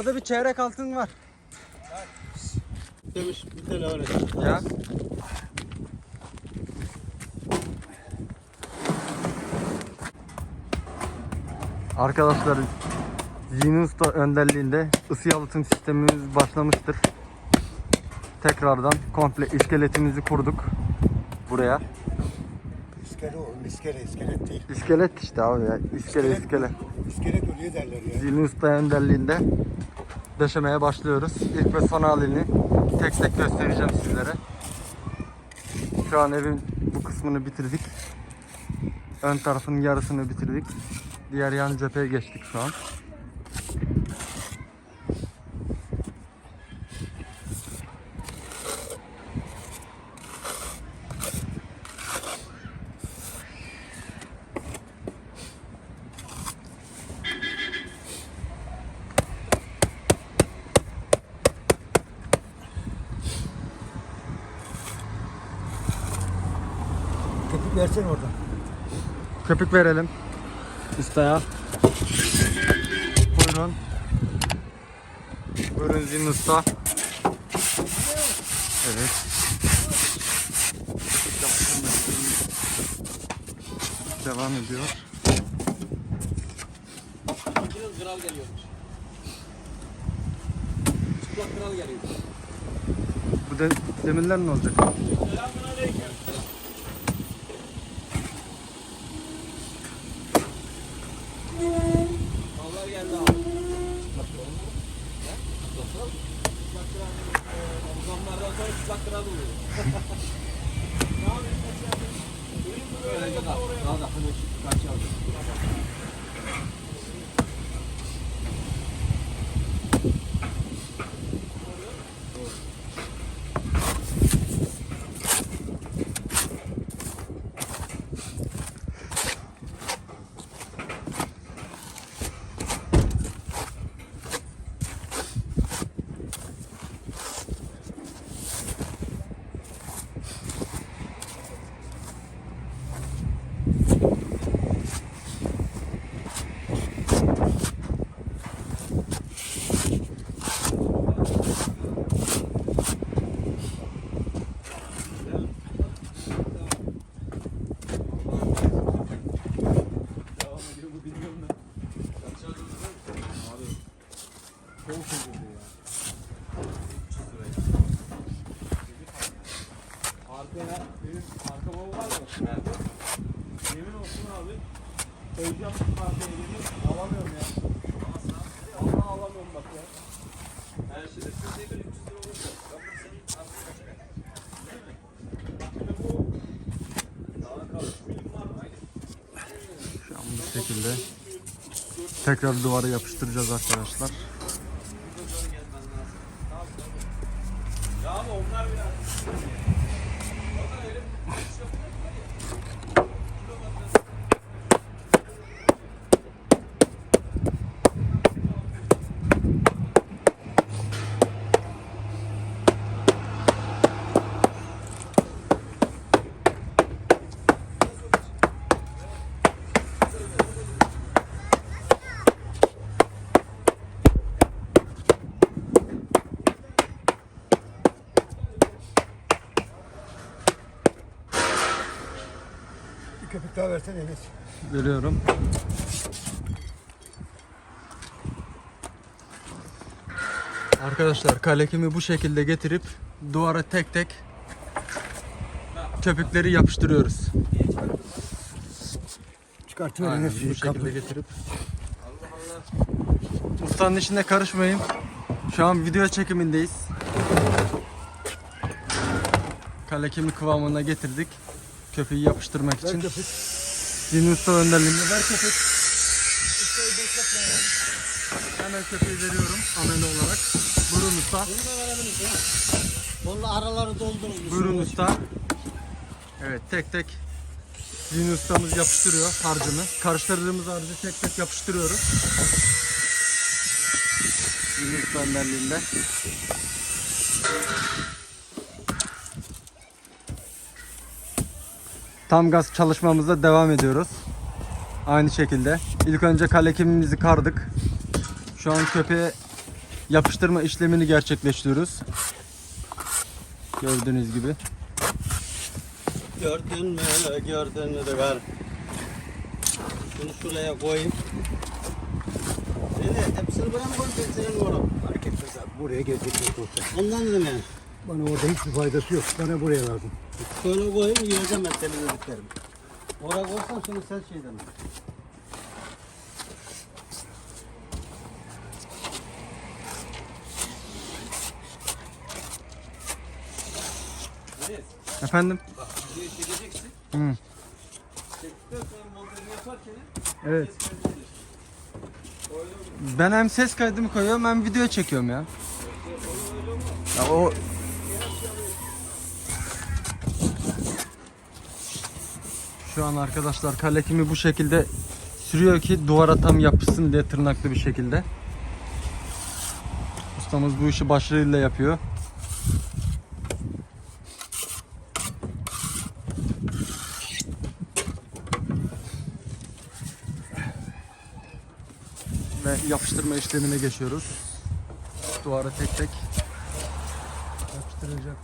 Orada bir çeyrek altın var. Demiş bir tane öyle. Ya. Arkadaşlar Zihni Usta önderliğinde ısı yalıtım sistemimiz başlamıştır. Tekrardan komple iskeletimizi kurduk buraya. İskele o, iskele, iskelet değil. İskelet işte abi ya. İskele iskele. İskelet ölüyor derler ya. Zihni Usta önderliğinde döşemeye başlıyoruz. İlk ve son halini tek tek göstereceğim sizlere. Şu an evin bu kısmını bitirdik. Ön tarafının yarısını bitirdik. Diğer yan cepheye geçtik şu an. Köpük versene oradan. Köpük verelim. Ustaya. Buyurun. Buyurun Zihni Usta. Evet. Devam ediyor. Kral geliyormuş. Kral geliyor. Bu de, demirler ne olacak? Vallahi geldi abi. Çıplak kral mı? He? Çıplak kral. Çıplak kral. Ee, Zamlardan sonra çıplak kral oluyor. ne yapıyorsun? Öyle kal. Daha da hani kaçalım. Arkaya Koyacağım şu yemin alamıyorum ya. Vallahi alamıyorum bak ya. Her şeyde sizde bir 300 lira olursa. Bakın senin kaçacak. Şimdi bu şekilde. Tekrar duvara yapıştıracağız arkadaşlar. Ya onlar. Bir köpük daha versene Enes. Veriyorum. Arkadaşlar kalekimi bu şekilde getirip duvara tek tek köpükleri yapıştırıyoruz. Çıkartıver Aynen, Enes. bu şekilde getirip. Ustanın işine karışmayın. Şu an video çekimindeyiz. Kalekimi kıvamına getirdik. Köpüğü yapıştırmak Ver için. köpük. Yeni usta önderliğinde ver köpük. Hemen köpüğü veriyorum amele olarak. Buyurun usta. Vallahi araları doldurun. Buyurun usta. Evet tek tek Yeni ustamız yapıştırıyor harcını. Karıştırdığımız harcı tek tek yapıştırıyoruz. Yeni usta önderliğinde. Tam gaz çalışmamıza devam ediyoruz. Aynı şekilde. İlk önce kalekimimizi kardık. Şu an köpeğe yapıştırma işlemini gerçekleştiriyoruz. Gördüğünüz gibi. Gördün mü? Gördün mü de ver. Şunu şuraya koyayım. Seni hepsini buraya mı koyacaksın senin oraya? Fark etmez abi. Buraya gelecek. Ondan dedim yani. Bana orada hiçbir faydası yok. Bana buraya lazım. Şöyle koyayım yiyeceğim ben senin dediklerimi. Oraya koysam şimdi sen şey deme. Efendim? Videoyu çekeceksin. Hı. Çektikten sonra montajını yaparken Evet. Ben hem ses kaydımı koyuyorum hem video çekiyorum ya. Ya o Şu an arkadaşlar kalekimi bu şekilde sürüyor ki duvara tam yapışsın diye tırnaklı bir şekilde. Ustamız bu işi başarıyla yapıyor. Ve yapıştırma işlemine geçiyoruz. Duvara tek tek yapıştırılacak.